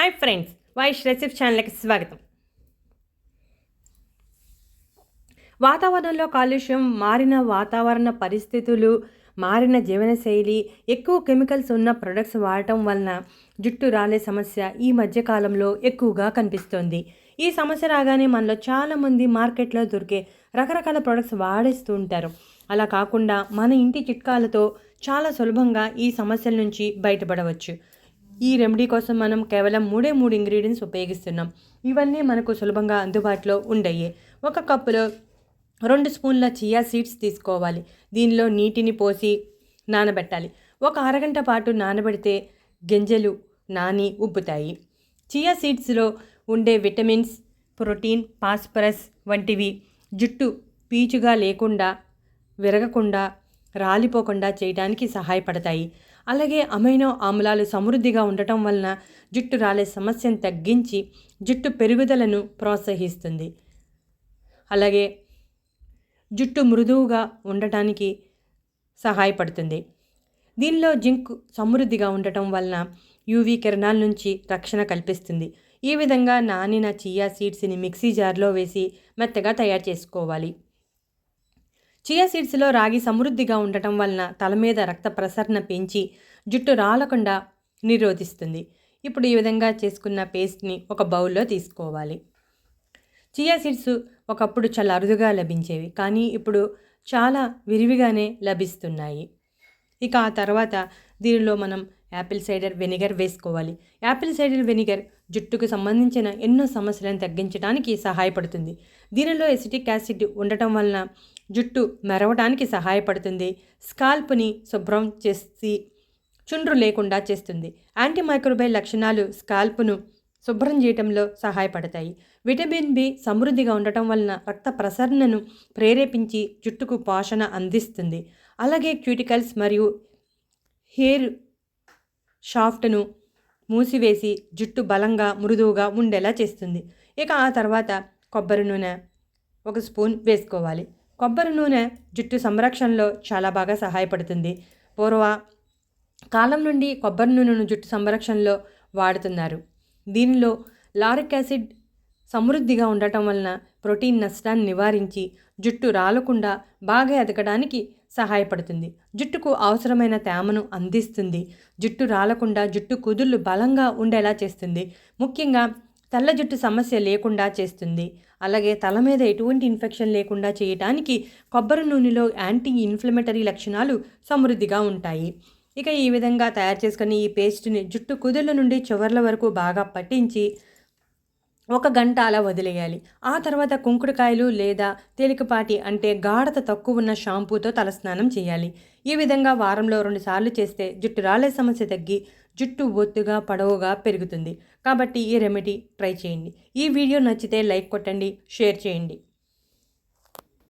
Hi friends Vaish రెసిప్ ఛానల్కి స్వాగతం. వాతావరణంలో కాలుష్యం మారిన వాతావరణ పరిస్థితులు మారిన జీవనశైలి ఎక్కువ కెమికల్స్ ఉన్న ప్రొడక్ట్స్ వాడటం వలన జుట్టు రాలే సమస్య ఈ మధ్యకాలంలో ఎక్కువగా కనిపిస్తోంది. ఈ సమస్య రాగానే మనలో చాలామంది మార్కెట్లో దొరికే రకరకాల ప్రొడక్ట్స్ వాడేస్తూ ఉంటారు. అలా కాకుండా మన ఇంటి చిట్కాలతో చాలా సులభంగా ఈ సమస్యల నుంచి బయటపడవచ్చు. ఈ రెమెడీ కోసం మనం కేవలం మూడే మూడు ఇంగ్రీడియంట్స్ ఉపయోగిస్తున్నాం. ఇవన్నీ మనకు సులభంగా అందుబాటులో ఉండయి. ఒక కప్పులో రెండు స్పూన్ల చియా సీడ్స్ తీసుకోవాలి. దీనిలో నీటిని పోసి నానబెట్టాలి. ఒక అరగంట పాటు నానబెడితే గింజలు నాని ఉబ్బుతాయి. చియా సీడ్స్లో ఉండే విటమిన్స్ ప్రోటీన్ ఫాస్ఫరస్ వంటివి జుట్టు పీచుగా లేకుండా విరగకుండా రాలిపోకుండా చేయడానికి సహాయపడతాయి. అలాగే అమైనో ఆమ్లాలు సమృద్ధిగా ఉండటం వలన జుట్టు రాలే సమస్యను తగ్గించి జుట్టు పెరుగుదలను ప్రోత్సహిస్తుంది. అలాగే జుట్టు మృదువుగా ఉండటానికి సహాయపడుతుంది. దీనిలో జింక్ సమృద్ధిగా ఉండటం వలన యూవీ కిరణాల నుంచి రక్షణ కల్పిస్తుంది. ఈ విధంగా నానిన చియా సీడ్స్ని మిక్సీ జార్లో వేసి మెత్తగా తయారు చేసుకోవాలి. చియా సీడ్స్లో రాగి సమృద్ధిగా ఉండటం వలన తల మీద రక్త ప్రసరణ పెంచి జుట్టు రాలకుండా నిరోధిస్తుంది. ఇప్పుడు ఈ విధంగా చేసుకున్న పేస్ట్ని ఒక బౌల్లో తీసుకోవాలి. చియా సీడ్స్ ఒకప్పుడు చాలా అరుదుగా లభించేవి కానీ ఇప్పుడు చాలా విరివిగానే లభిస్తున్నాయి. ఇక ఆ తర్వాత దీనిలో మనం యాపిల్ సైడర్ వెనిగర్ వేసుకోవాలి. యాపిల్ సైడర్ వెనిగర్ జుట్టుకు సంబంధించిన ఎన్నో సమస్యలను తగ్గించడానికి సహాయపడుతుంది. దీనిలో ఎసిటిక్ యాసిడ్ ఉండటం వలన జుట్టు మెరవడానికి సహాయపడుతుంది. స్కాల్ప్ని శుభ్రం చేసి చుండ్రు లేకుండా చేస్తుంది. యాంటీమైక్రోబైల్ లక్షణాలు స్కాల్ప్ను శుభ్రం చేయటంలో సహాయపడతాయి. విటమిన్ బి సమృద్ధిగా ఉండటం వలన రక్త ప్రసరణను ప్రేరేపించి జుట్టుకు పోషణ అందిస్తుంది. అలాగే క్యూటికల్స్ మరియు హెయిర్ షాఫ్ట్ను మూసివేసి జుట్టు బలంగా మృదువుగా ఉండేలా చేస్తుంది. ఇక ఆ తర్వాత కొబ్బరి నూనె ఒక స్పూన్ వేసుకోవాలి. కొబ్బరి నూనె జుట్టు సంరక్షణలో చాలా బాగా సహాయపడుతుంది. పూర్వ కాలం నుండి కొబ్బరి నూనెను జుట్టు సంరక్షణలో వాడుతున్నారు. దీనిలో లారిక్ యాసిడ్ సమృద్ధిగా ఉండటం వలన ప్రోటీన్ నష్టాన్ని నివారించి జుట్టు రాలకుండా బాగా ఎదగడానికి సహాయపడుతుంది. జుట్టుకు అవసరమైన తేమను అందిస్తుంది. జుట్టు రాలకుండా జుట్టు కుదుళ్ళు బలంగా ఉండేలా చేస్తుంది. ముఖ్యంగా తెల్ల జుట్టు సమస్య లేకుండా చేస్తుంది. అలాగే తల మీద ఎటువంటి ఇన్ఫెక్షన్ లేకుండా చేయడానికి కొబ్బరి నూనెలో యాంటీ ఇన్ఫ్లమేటరీ లక్షణాలు సమృద్ధిగా ఉంటాయి. ఇక ఈ విధంగా తయారు చేసుకుని ఈ పేస్ట్ని జుట్టు కుదుళ్ళ నుండి చివర్ల వరకు బాగా పట్టించి ఒక గంట అలా వదిలేయాలి. ఆ తర్వాత కుంకుడుకాయలు లేదా తేలికపాటి అంటే గాఢత తక్కువ ఉన్న షాంపూతో తలస్నానం చేయాలి. ఈ విధంగా వారంలో రెండు సార్లు చేస్తే జుట్టు రాలే సమస్య తగ్గి జుట్టు ఒత్తుగా పొడవుగా పెరుగుతుంది. కాబట్టి ఈ రెమెడీ ట్రై చేయండి. ఈ వీడియో నచ్చితే లైక్ కొట్టండి షేర్ చేయండి.